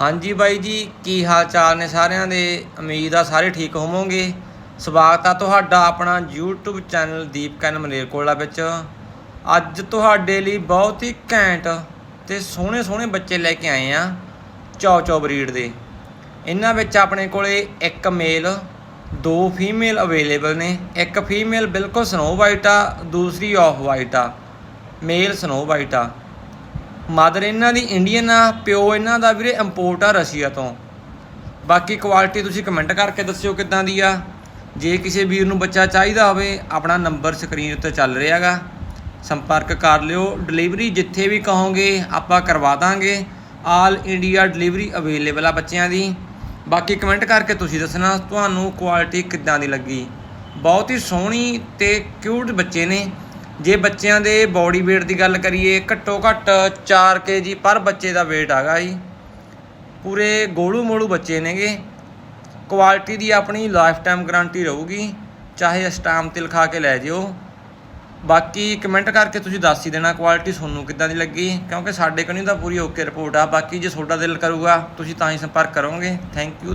ਹਾਂਜੀ ਬਾਈ ਜੀ, ਕੀ ਹਾਲ ਚਾਲ ਨੇ ਸਾਰਿਆਂ ਦੇ? ਉਮੀਦ ਆ ਸਾਰੇ ਠੀਕ ਹੋਵੋਗੇ। ਸਵਾਗਤ ਆ ਤੁਹਾਡਾ ਆਪਣਾ YouTube ਚੈਨਲ ਦੀਪਕਨ ਮਲੇਰਕੋਲਾ ਵਿੱਚ। ਅੱਜ ਤੁਹਾਡੇ ਲਈ ਬਹੁਤ ਹੀ ਘੈਂਟ ਤੇ ਸੋਹਣੇ ਸੋਹਣੇ ਬੱਚੇ ਲੈ ਕੇ ਆਏ ਆ, ਚੌ ਚੌ ਬਰੀਡ ਦੇ। ਇਹਨਾਂ ਵਿੱਚ ਆਪਣੇ ਕੋਲੇ ਇੱਕ ਮੇਲ, ਦੋ ਫੀਮੇਲ ਅਵੇਲੇਬਲ ਨੇ। ਇੱਕ ਫੀਮੇਲ ਬਿਲਕੁਲ ਸਨੋ ਵਾਈਟ ਆ, ਦੂਸਰੀ ਆਫ ਵਾਈਟ ਆ। ਮੇਲ ਸਨੋ ਵਾਈਟ ਆ। ਮਦਰ, ਇਹਨਾਂ ਦੀ ਇੰਡੀਅਨ ਆ, ਪਿਓ ਇਹਨਾਂ ਦਾ ਵੀਰੇ ਇੰਪੋਰਟ ਆ ਰਸ਼ੀਆ ਤੋਂ। ਬਾਕੀ ਕੁਆਲਿਟੀ ਤੁਸੀਂ ਕਮੈਂਟ ਕਰਕੇ ਦੱਸਿਓ ਕਿੱਦਾਂ ਦੀ ਆ। ਜੇ ਕਿਸੇ ਵੀਰ ਨੂੰ ਬੱਚਾ ਚਾਹੀਦਾ ਹੋਵੇ, ਆਪਣਾ ਨੰਬਰ ਸਕਰੀਨ ਉੱਤੇ ਚੱਲ ਰਿਹਾਗਾ। ਸੰਪਰਕ ਕਰ ਲਿਓ। ਡਿਲੀਵਰੀ ਜਿੱਥੇ ਵੀ ਕਹੋਗੇ, ਆਪਾਂ ਕਰਵਾ ਦਾਂਗੇ। ਆਲ ਇੰਡੀਆ ਡਿਲੀਵਰੀ ਅਵੇਲੇਬਲ ਆ ਬੱਚਿਆਂ ਦੀ। ਬਾਕੀ ਕਮੈਂਟ ਕਰਕੇ ਤੁਸੀਂ ਦੱਸਣਾ, ਤੁਹਾਨੂੰ ਕੁਆਲਿਟੀ ਕਿੱਦਾਂ ਦੀ ਲੱਗੀ। ਬਹੁਤ ਹੀ ਸੋਹਣੀ ਤੇ ਕਿਊਟ ਬੱਚੇ ਨੇ। ਜੇ ਬੱਚਿਆਂ ਦੇ ਬਾਡੀ weight ਦੀ ਗੱਲ ਕਰੀਏ, ਘੱਟੋ ਘੱਟ 4 kg ਪਰ ਬੱਚੇ ਦਾ weight ਹੈਗਾ ਜੀ। ਪੂਰੇ ਗੋਲੂ ਮੋਲੂ ਬੱਚੇ ਨੇਗੇ। ਕੁਆਲਿਟੀ ਦੀ ਆਪਣੀ ਲਾਈਫ ਟਾਈਮ ਗਾਰੰਟੀ ਰਹੂਗੀ, ਚਾਹੇ ਸਟਾਮ ਤੇ ਲਿਖਾ ਕੇ ਲੈ ਜਿਓ। ਬਾਕੀ ਕਮੈਂਟ ਕਰਕੇ ਤੁਸੀਂ ਦੱਸ ਹੀ ਦੇਣਾ ਕੁਆਲਿਟੀ ਤੁਹਾਨੂੰ ਕਿੱਦਾਂ ਦੀ ਲੱਗੀ, ਕਿਉਂਕਿ ਸਾਡੇ ਕੋਲ ਨਹੀਂ ਤਾਂ ਪੂਰੀ ਓਕੇ ਰਿਪੋਰਟ ਆ। ਬਾਕੀ ਜੇ ਤੁਹਾਡਾ ਦਿਲ ਕਰੂਗਾ, ਤੁਸੀਂ ਤਾਂ ਹੀ ਸੰਪਰਕ ਕਰੋਗੇ। Thank you